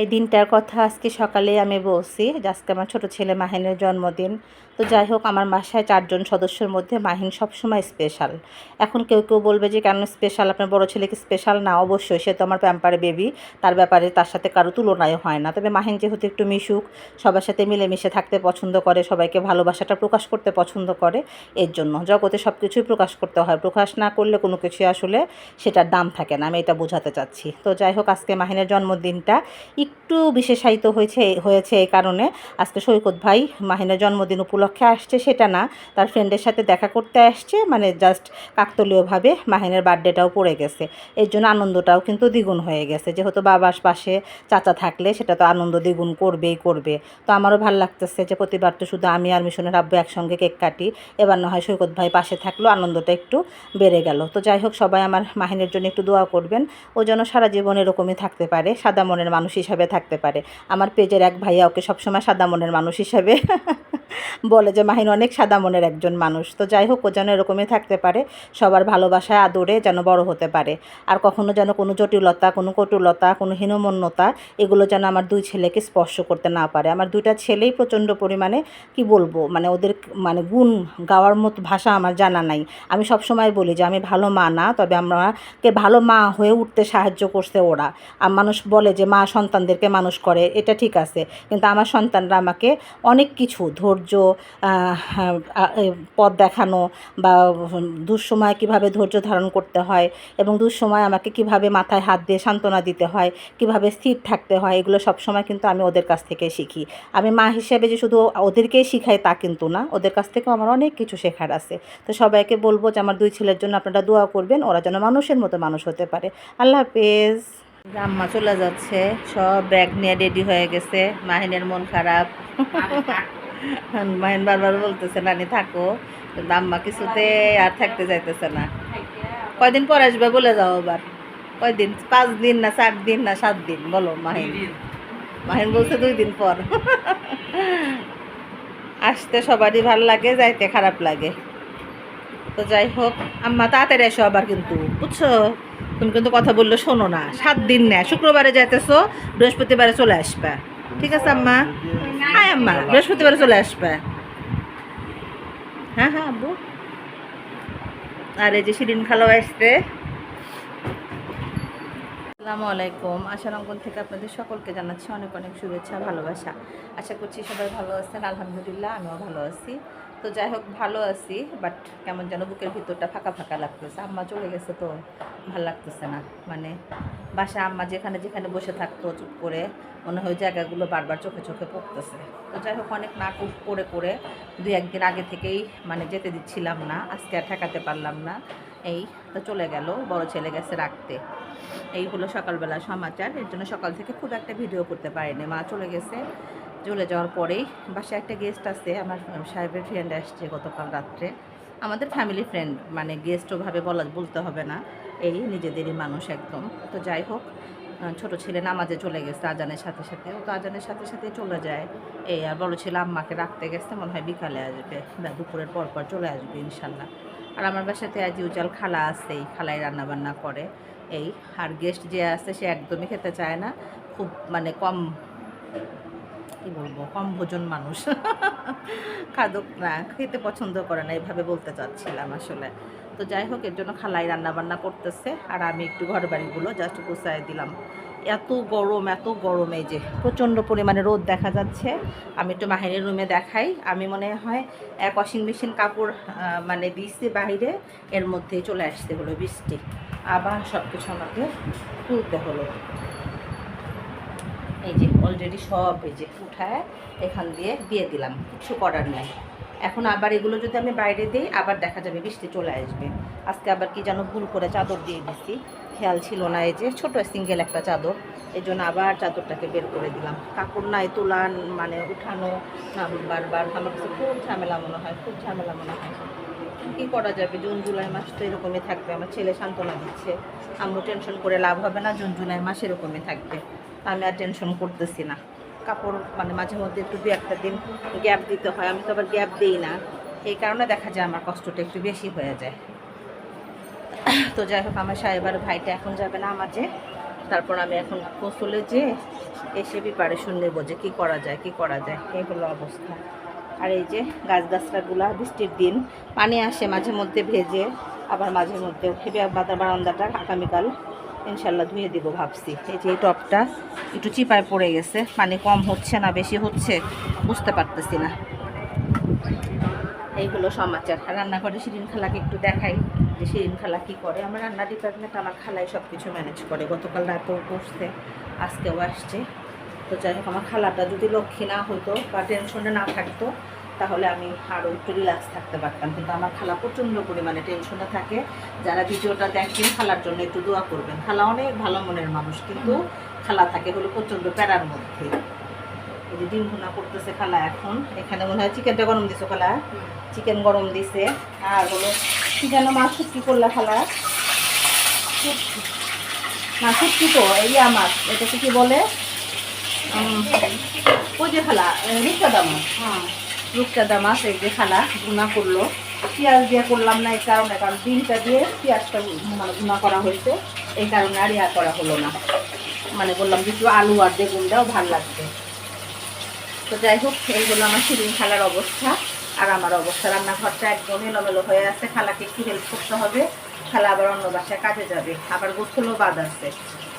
এই দিনটার কথা আজকে সকালে আমি বলছি যে আজকে আমার ছোটো ছেলে মাহিনের জন্মদিন। তো যাই হোক, আমার বাসায় চারজন সদস্যের মধ্যে মাহিন সবসময় স্পেশাল এখন কেউ কেউ বলবে যে, কেন স্পেশাল আপনার বড় ছেলেকে স্পেশাল না? অবশ্যই, সে তো আমার প্যাম্পারে বেবি তার ব্যাপারে তার সাথে কারও তুলনায় হয় না। তবে মাহিন যেহেতু একটু মিশুক, সবার সাথে মিলেমিশে থাকতে পছন্দ করে, সবাইকে ভালোবাসাটা প্রকাশ করতে পছন্দ করে, এর জন্য জগতে সব কিছুই প্রকাশ করতে হয়। প্রকাশ না করলে কোনো কিছু আসলে সেটার দাম থাকে না, আমি এটা বোঝাতে চাচ্ছি। তো যাই হোক, আজকে মাহিনের জন্মদিনটা একটু বিশেষায়িত হয়েছে হয়েছে এই কারণে। আজকে সৈকত ভাই মাহিনের জন্মদিন উপলক্ষে আসছে, সেটা না। তার ফ্রেন্ডের সাথে দেখা করতে আসছে মানে জাস্ট কাকতলীয়ভাবে মাহিনের বার্থডেটাও পড়ে গেছে। এর জন্য আনন্দটাও কিন্তু দ্বিগুণ হয়ে গেছে। যেহেতু বাবার পাশে চাচা থাকলে সেটা তো আনন্দ দ্বিগুণ করবেই করবে। তো আমারও ভালো লাগতেছে যে প্রতিবার তো শুধু আমি আর মিশনের আব্বু একসঙ্গে কেক কাটি, এবার না হয় সৈকত ভাই পাশে থাকলেও আনন্দটা একটু বেড়ে গেল। তো যাই হোক, সবাই আমার মাহিনের জন্য একটু দোয়া করবেন। ও যেন সারা জীবন এরকমই থাকতে পারে, সাদা মনের মানুষ হিসাবে থাকতে পারে। আমার পেজের এক ভাইয়া ওকে সবসময় সাদা মনের মানুষ হিসাবে বলে যে, মাহিন অনেক সাদা মনের একজন মানুষ। তো যাই হোক, ও যেন এরকমই থাকতে পারে, সবার ভালোবাসায়, আদরে যেন বড় হতে পারে। আর কখনো যেন কোনো জটিলতা, কোনো কটুলতা, কোনো হীনমন্যতা, এগুলো যেন আমার দুই ছেলেকে স্পর্শ করতে না পারে। আমার দুইটা ছেলেই প্রচণ্ড পরিমাণে, কি বলব মানে ওদের মানে গুণ গাওয়ার মতো ভাষা আমার জানা নাই। আমি সবসময় বলি যে, আমি ভালো মা না, তবে আমাকে ভালো মা হয়ে উঠতে সাহায্য করছে ওরা। আর মানুষ বলে যে, মা সন্তানদেরকে মানুষ করে এটা ঠিক আছে। কিন্তু আমার সন্তানরা আমাকে অনেক কিছু ধৈর্য এ, পথ দেখানো বা দুঃসময় কীভাবে ধৈর্য ধারণ করতে হয় এবং দুঃসময় আমাকে কীভাবে মাথায় হাত দিয়ে সান্ত্বনা দিতে হয় কীভাবে স্থির থাকতে হয় এগুলো সবসময় কিন্তু আমি ওদের কাছ থেকে শিখি। আমি মা হিসেবে যে শুধু ওদেরকেই শিখাই তা কিন্তু না ওদের কাছ থেকেও আমার অনেক কিছু শেখার আছে। তো সবাইকে বলব যে আমার দুই ছেলের জন্য আপনারা দোয়া করবেন ওরা যেন মানুষের মতো মানুষ হতে পারে। আল্লাহ হাফেজ। আম্মা চলে যাচ্ছে সব ব্যাগ নিয়ে রেডি হয়ে গেছে মাহিনের মন খারাপ। মাহিন বারবার বলতেছে নানি থাকো। কিন্তু আম্মা কিছুতে আর থাকতে যাইতেছে না। কয়দিন পর আসবে বলে যাও এবার কয়দিন? পাঁচ দিন না চার দিন না সাত দিন? বলো মাহিন। মাহিন বলছে দুই দিন পর। আসতে সবারই ভালো লাগে যাইতে খারাপ লাগে। তো যাই হোক আম্মা তাড়াতাড়ি এসো আবার কিন্তু বুঝছ? তুমি কিন্তু কথা বললে শোনো না। সাত দিন না, শুক্রবারে যাইতেছো, বৃহস্পতিবারে চলে আসবে। ঠিক আছে, আম্মা? হ্যাঁ আম্মা, বৃহস্পতিবারে চলে আসবে। হ্যাঁ হ্যাঁ আব্বু। আর এই যে শিরিন খালো আসছে। আসসালামু আলাইকুম। আশার অঙ্কন থেকে আপনাদের সকলকে জানাচ্ছি অনেক অনেক শুভেচ্ছা, ভালোবাসা। আশা করছি সবাই ভালো আছেন। আলহামদুলিল্লাহ, আমিও ভালো আছি। তো যাই হোক, ভালো আছি বাট কেমন যেন বুকের ভিতরটা ফাঁকা ফাঁকা লাগতেছে। আম্মা চলে গেছে তো ভালো লাগতেছে না। মানে বাসা আম্মা যেখানে যেখানে বসে থাকতো চুপ করে, মনে হয় জায়গাগুলো বারবার চোখে চোখে পড়তেছে। তো যাই হোক, অনেক নাটক করে করে দু একদিন আগে থেকেই মানে যেতে দিচ্ছিলাম না, আজকে আর ঠেকাতে পারলাম না। এই তো চলে গেল, বড় ছেলে গেছে রাখতে। এই হলো সকালবেলা সমাচার, এর জন্য সকাল থেকে খুব একটা ভিডিও করতে পারিনি। মা চলে গেছে চলে যাওয়ার পরেই বাসায় একটা গেস্ট আছে, আমার সাহেবের ফ্রেন্ড আসছে গতকাল রাত্রে। আমাদের ফ্যামিলি ফ্রেন্ড মানে গেস্ট ওভাবে বলা, বলতে হবে না। এই নিজেদেরই মানুষ একদম। তো যাই হোক ছোট ছেলে নামাজে চলে গেছে আজানের সাথে সাথে। ও তো আজানের সাথে সাথে চলে যায়। এই আর বড় ছেলে আম্মাকে রাখতে গেছে, মনে হয় বিকালে আসবে বা দুপুরের পর পর চলে আসবে, ইনশাল্লাহ। আর আমার বাসাতে আজ উজাল খালা আছেই খালাই রান্না বান্না করে। এই আর গেস্ট যে আছে, সে একদমই খেতে চায় না। খুব মানে কম কি বলব, কম ভোজন মানুষ। খাদক, না, খেতে পছন্দ করে না এইভাবে বলতে চাচ্ছিলাম আসলে। তো যাই হোক, এর জন্য খালাই রান্না বান্না করতেছে, আর আমি একটু ঘর বাড়িগুলো জাস্ট গুছাই দিলাম। এত গরম এত গরম যে, প্রচণ্ড পরিমাণে রোদ দেখা যাচ্ছে। আমি একটু মাহিনের রুমে দেখাই। আমি মনে হয় এক ওয়াশিং মেশিন কাপড় মানে দিয়েছি বাইরে, এর মধ্যেই চলে আসতে হলো বৃষ্টি। আবার সব কিছু আমাকে তুলতে হলো। এই যে অলরেডি সব এই যে উঠায় এখান দিয়ে দিয়ে দিলাম, কিছু করার নাই। এখন আবার এগুলো যদি আমি বাইরে দিই, আবার দেখা যাবে বৃষ্টি চলে আসবে। আজকে আবার কি যেন ভুল করে চাদর দিয়ে দিছি, খেয়াল ছিল না এই যে, ছোটো সিঙ্গেল একটা চাদর। এই জন্য আবার চাদরটাকে বের করে দিলাম। কাপড় নাই তোলান মানে উঠানো না বারবার আমার কাছে খুব ঝামেলা মনে হয়, খুব ঝামেলা মনে হয়। কী করা যাবে? জুন, জুলাই মাস তো এরকমই থাকবে, আমার ছেলে সান্ত্বনা দিচ্ছে। আম্মু টেনশন করে লাভ হবে না, জুন, জুলাই মাস এরকমই থাকবে। আমি আর টেনশন করতেছি না। কাপড় মানে মাঝে মধ্যে একটু দু একটা দিন গ্যাপ দিতে হয়, আমি তো আবার গ্যাপ দিই না। এই কারণে দেখা যায় আমার কষ্টটা একটু বেশি হয়ে যায়। তো যাই হোক, আমার সাহেবার ভাইটা এখন যাবে না আমাজে তারপর আমি এখন গোসলে যে এসে প্রিপারেশন নেব যে কী করা যায়, কি করা যায়, এই হলো অবস্থা। আর এই যে গাছ গাছরাগুলা বৃষ্টির দিন, পানি আসে মাঝে মধ্যে ভেজে, আবার মাঝে মধ্যে বারান্দাটা আগামীকাল ইনশাল্লাহ ধুয়ে দিব ভাবছি। এই যে এই টপটা একটু চিপায় পড়ে গেছে, পানি কম হচ্ছে না, বেশি হচ্ছে, বুঝতে পারতেছি না। এইগুলো সমাচার। রান্নাঘরে শিরিন খালাকে একটু দেখাই যে শিরিন খালা কী করে। আমার রান্না ডিপার্টমেন্ট আমার খালাই সব কিছু ম্যানেজ করে। গতকাল রাতেও বসছে আজকেও আসছে। তো যাই হোক, আমার খালাটা যদি লক্ষ্মী না হতো বা টেনশনে না থাকতো তাহলে আমি আরও একটু রিল্যাক্স থাকতে পারতাম। কিন্তু আমার খালা প্রচণ্ড পরিমাণে টেনশনে থাকে। যারা ভিডিওটা দেখেন খালার জন্য একটু দোয়া করবেন। খালা অনেক ভালো মনের মানুষ কিন্তু খালা থাকে হলো প্রচণ্ড প্যারার মধ্যে। এই যে ডিম ভুনা করতেছে খালা এখন। এখানে মনে হয় চিকেনটা গরম দিছো খালা। চিকেন গরম দিছে। আর হলো কি যেন মাছ শুটকি করলা খালা। না শুটকি তো এই মাছ এটাকে কি বলে? ওই যে খালা রূপচাঁদা মাছ হ্যাঁ। রূপচাঁদা মাছ এই যে খালা ভুনা করল। পেঁয়াজ দিয়ে করলাম না এই কারণে, কারণ ডিমটা দিয়ে পেঁয়াজটা মানে ভুনা করা হয়েছে, এই কারণে আর ইয়া করা হলো না। মানে বললাম যে একটু আলু আর বেগুন দাও, ভালো লাগবে। তো যাই হোক এইগুলো আমার শিরিন খালার অবস্থা আর আমার অবস্থা। রান্নাঘরটা একদম এলোমেলো হয়ে আছে, খালাকে একটু হেল্প করতে হবে। খালা আবার অন্য বাসায় কাজে যাবে, আবার গোসলও বাদ আছে।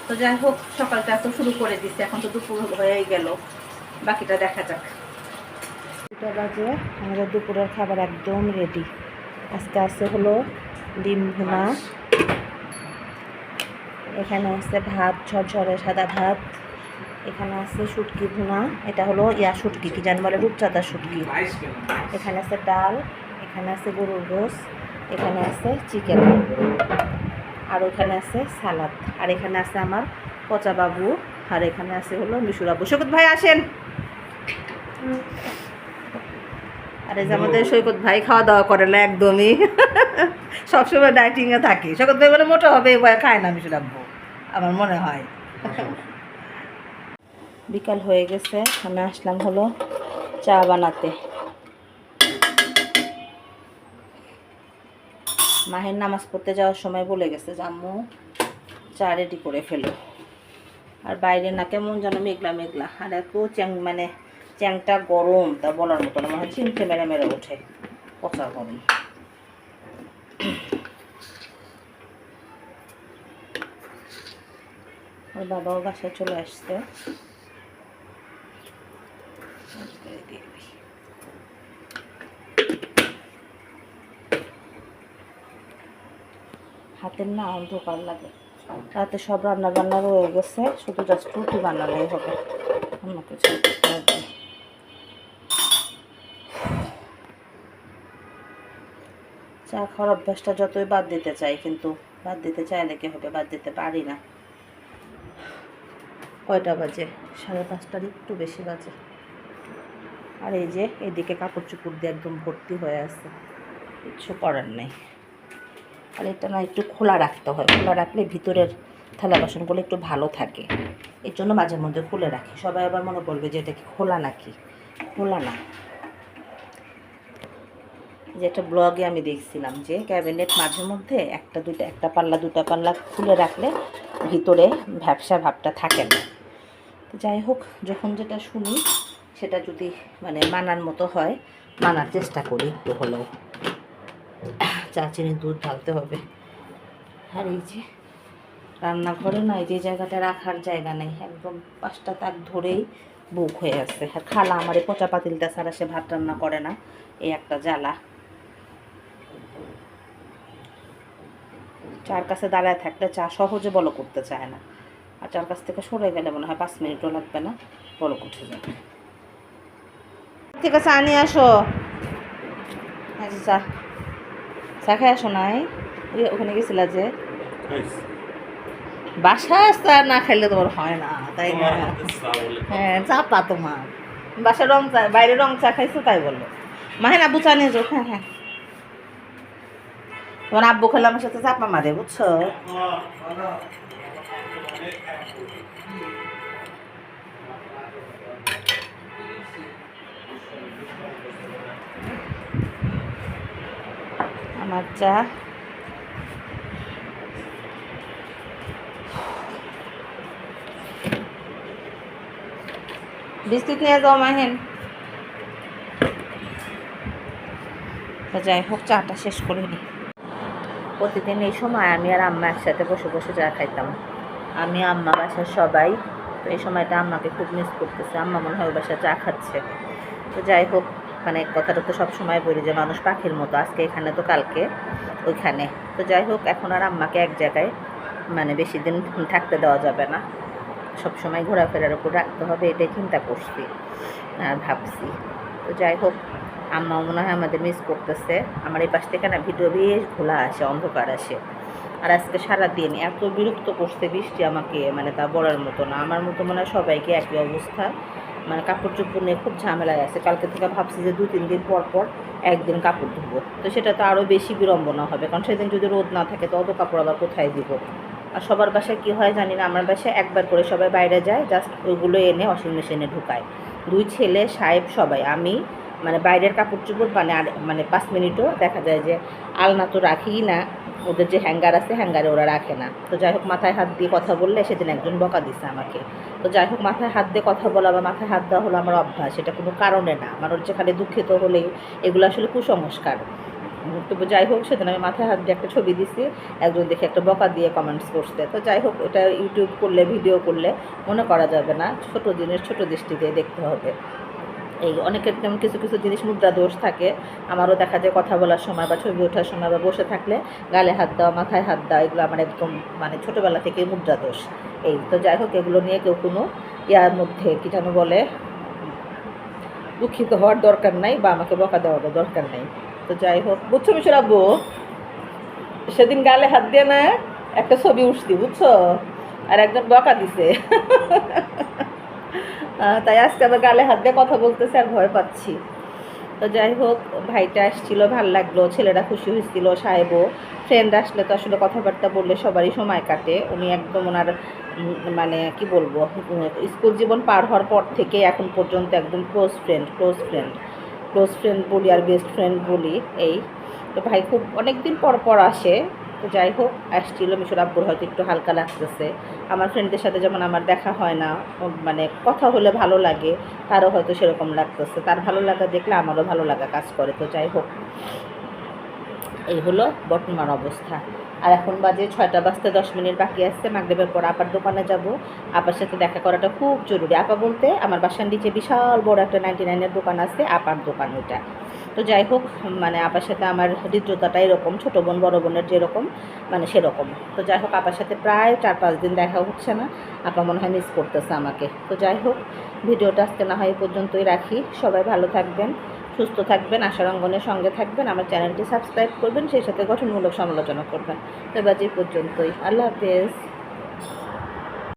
তো যাই হোক, সকালটা তো শুরু করে দিচ্ছে এখন তো দুপুর হয়েই গেল। বাকিটা দেখা যাক। দুটো বাজে, আমাদের দুপুরের খাবার একদম রেডি আজকে আছে হলো ডিম ভুনা। এখানে আছে ভাত, ঝরঝরে সাদা ভাত। এখানে আছে শুটকি ভুনা। এটা হলো ইয়া শুটকি, কি জান বলে, রূপচাঁদা শুটকি। এখানে আছে ডাল, এখানে আছে গরুর গোস এখানে আছে চিকেন। আর ওখানে আছে সালাদ। আর এখানে আছে আমার পচা বাবু আর এখানে আছে হলো মিশুর আবু সৈকত ভাই, আসেন। আর এই যে আমাদের সৈকত ভাই খাওয়া দাওয়া করে না একদমই। সবসময় ডাইটিংয়ে থাকে। সৈকত ভাই বলে মোটা হবে, এই খায় না মিশুর আব্বু, আমার মনে হয়। বিকাল হয়ে গেছে, আমি আসলাম হলো চা বানাতে। মাহের নামাজ পড়তে যাওয়ার সময় বলে গেছে যে আম্মু চা রেডি করে ফেলো। আর বাইরে না কেমন যেন মেঘলা মেঘলা। আর এত চ্যাং মানে চ্যাংটা গরম, তা বলার মতো না, মনে হয় মেরে মেরে ওঠে, পচা গরম। ওর বাবাও বাসায় চলে আসছে। হাতের না অন্ধকার লাগে। রাতে সব রান্না বান্না রয়ে গেছে, শুধু জাস্ট রুটি বানালেই হবে। অন্য কিছু চা খাওয়ার অভ্যাসটা যতই বাদ দিতে চাই, কিন্তু বাদ দিতে চাইলে কি হবে? বাদ দিতে পারি না। কয়টা বাজে? সাড়ে পাঁচটার একটু বেশি বাজে। আর এই যে, এদিকে কাপড় চুপড় দিয়ে একদম ভর্তি হয়ে আছে। কিচ্ছু করার নেই। আর এটা না একটু খোলা রাখতে হয়। খোলা রাখলে ভিতরের থালা বাসনগুলো একটু ভালো থাকে। এর জন্য মাঝে মধ্যে খুলে রাখি। সবাই আবার মনে করবে যে এটা কি খোলা নাকি? খোলা না। যে একটা ব্লগে আমি দেখছিলাম যে ক্যাবিনেট মাঝে মধ্যে একটা দুটা একটা পাল্লা দুটা পাল্লা খুলে রাখলে ভিতরে ব্যবসা ভাবটা থাকে না। যাই হোক, যখন যেটা শুনি, সেটা যদি মানে মানার মতো হয়, মানার চেষ্টা করি একটু হলেও। চা, চিনি, দুধ ঢালতে হবে। আর এই যে রান্নাঘরে না, এই যে জায়গাটা রাখার জায়গা নেই, একদম পাঁচটা তাক ধরেই বুক হয়ে আছে। আর খালা আমার এই পচা পাতিলটা ছাড়া সে ভাত রান্না করে না, এই একটা জ্বালা। চার কাছে দাঁড়ায় থাকলে চা সহজে বলো করতে চায় না। আর চার কাছ থেকে সরে গেলে মনে হয় পাঁচ মিনিটও লাগবে না বলো উঠে যাবে। ঠিক আছে আনি আসো। আচ্ছা চা। চা খাই আসো নাই। ওখানে গেছিলা যে? বাসায় চা না খাইলে তোমার হয় না তাই না? হ্যাঁ চাপা তোমার। বাসায় রং চা বাইরে রং চা খাইছো তাই বলল। মাহেন আব্বু চা নিয়ে যাও হ্যাঁ হ্যাঁ। তোমার আব্বু খেলে আমার সাথে, চাপা মারে, বুঝছ? আমার চা। বিস্কুট নিয়ে যাও, মাহেন। যাই হোক, চাটা শেষ করে নিই প্রতিদিন এই সময় আমি আর আম্মা একসাথে বসে বসে চা খাইতাম। আমি, আম্মা, বাসার সবাই। তো এই সময়টা আম্মাকে খুব মিস করতেছে। আম্মা মনে হয় ওই বাসায় চা খাচ্ছে। তো যাই হোক মানে কথাটা তো সব সময় বলি যে মানুষ পাখির মতো। আজকে এখানে তো কালকে ওইখানে। তো যাই হোক, এখন আর আম্মাকে এক জায়গায় মানে বেশি দিন থাকতে দেওয়া যাবে না। সব সময় ঘোরাফেরার উপর রাখতে হবে, এটাই চিন্তা করছি আর ভাবছি। তো যাই হোক আম্মা মনে হয় আমাদের মিস করতেছে। আমার এই পাশ থেকে না ভিডিও বেশ খোলা আসে, অন্ধকার আসে। আর আজকে সারাদিন এত বিরক্ত করছে বৃষ্টি আমাকে মানে তা বলার মতো না। আমার মতো মনে হয় সবাইকে একই অবস্থা। মানে কাপড় চোপড় নিয়ে খুব ঝামেলায় আছে। কালকে থেকে ভাবছি যে দু তিন দিন পর পর একদিন কাপড় ধুবো। তো সেটা তো আরও বেশি বিড়ম্বনা হবে। কারণ সেদিন যদি রোদ না থাকে, তো অত কাপড় আবার কোথায় দিব? আর সবার বাসায় কী হয় জানি না। আমার বাসায় একবার করে সবাই বাইরে যায় জাস্ট ওইগুলো এনে ওয়াশিং মেশিনে ঢুকায়। দুই ছেলে, সাহেব সবাই। আমি মানে বাইরের কাপড় চোপড় মানে আর মানে পাঁচ মিনিটও দেখা যায় যে আলনা তো রাখিই না ওদের যে হ্যাঙ্গার আছে হ্যাঙ্গারে ওরা রাখে না। তো যাই হোক মাথায় হাত দিয়ে কথা বললে সেদিন একজন বকা দিছে আমাকে। তো যাই হোক মাথায় হাত দিয়ে কথা বলা বা মাথায় হাত দেওয়া হলো আমার অভ্যাস এটা কোনো কারণে না। আমার হচ্ছে খালি দুঃখিত হলেই এগুলো আসলে কুসংস্কার। উম, তো যাই হোক সেদিন আমি মাথায় হাত দিয়ে একটা ছবি দিছি একজন দেখে একটা বকা দিয়ে কমেন্টস করছে। তো যাই হোক এটা ইউটিউব করলে ভিডিও করলে মনে করা যাবে না ছোট জিনিস ছোট দৃষ্টিতে দেখতে হবে। এই অনেকের যেমন কিছু কিছু জিনিস মুদ্রা দোষ থাকে। আমারও দেখা যায় কথা বলার সময় বা ছবি ওঠার সময় বা বসে থাকলে গালে হাত দেওয়া মাথায় হাত দেওয়া এগুলো আমার একদম মানে ছোটোবেলা থেকে মুদ্রা দোষ। এই তো যাই হোক, এগুলো নিয়ে কেউ কোনো ইয়ার মধ্যে কী যেন বলে, দুঃখিত হওয়ার দরকার নাই বা আমাকে বকা দেওয়ার দরকার নাই। তো যাই হোক, বুঝছ মিশর আব্বু? সেদিন গালে হাত দিয়ে না একটা ছবি উঠছি, বুঝছ? আর একজন বকা দিছে। তাই আজকে আবার গালে হাত দিয়ে কথা বলতেছে আর ভয় পাচ্ছি। তো যাই হোক, ভাইটা আসছিল, ভালো লাগল ছেলেরা খুশি হয়েছিল, সাহেবও। ফ্রেন্ড আসলে তো আসলে কথাবার্তা বললে সবারই সময় কাটে। উনি একদম ওনার মানে কি বলব স্কুল জীবন পার হওয়ার পর থেকে এখন পর্যন্ত একদম close friend close friend close friend বলি আর বেস্ট ফ্রেন্ড বলি, এই। তো ভাই খুব অনেক দিন পর পর আসে। তো যাই হোক, আসছিল মিশর আব্বুর হয়তো একটু হালকা লাগতেছে। আমার ফ্রেন্ডদের সাথে যেমন আমার দেখা হয় না মানে কথা হলে ভালো লাগে, তারও হয়তো সেরকম লাগতেছে। তার ভালো লাগা দেখলে আমারও ভালো লাগা কাজ করে, তো যাই হোক। এই হলো বর্তমান অবস্থা। আর এখন বাজে ছয়টা বাজতে দশ মিনিট বাকি আসছে মাগরেবের পর আপার দোকানে যাব। আপার সাথে দেখা করাটা খুব জরুরি। আপা বলতে আমার বাসার নিচে বিশাল বড় একটা নাইনটি নাইনের দোকান আছে, আপার দোকান ওইটা। তো যাই হোক মানে আপার সাথে আমার হৃদ্রতাটা এরকম, ছোটো বোন, বড় বোনের যেরকম মানে সেরকম। তো যাই হোক, আপার সাথে প্রায় চার পাঁচ দিন দেখা হচ্ছে না। আপা মনে হয় মিস করতেছে আমাকে। তো যাই হোক, ভিডিওটা আজকে না হয় পর্যন্তই রাখি। সবাই ভালো থাকবেন। সুস্থ থাকবেন, আশার অঙ্গনের সঙ্গে থাকবেন, আমার চ্যানেলটি সাবস্ক্রাইব করবেন, সেই সাথে গঠনমূলক সমালোচনা করবেন। তো এবার যে পর্যন্তই, আল্লাহ হাফেজ।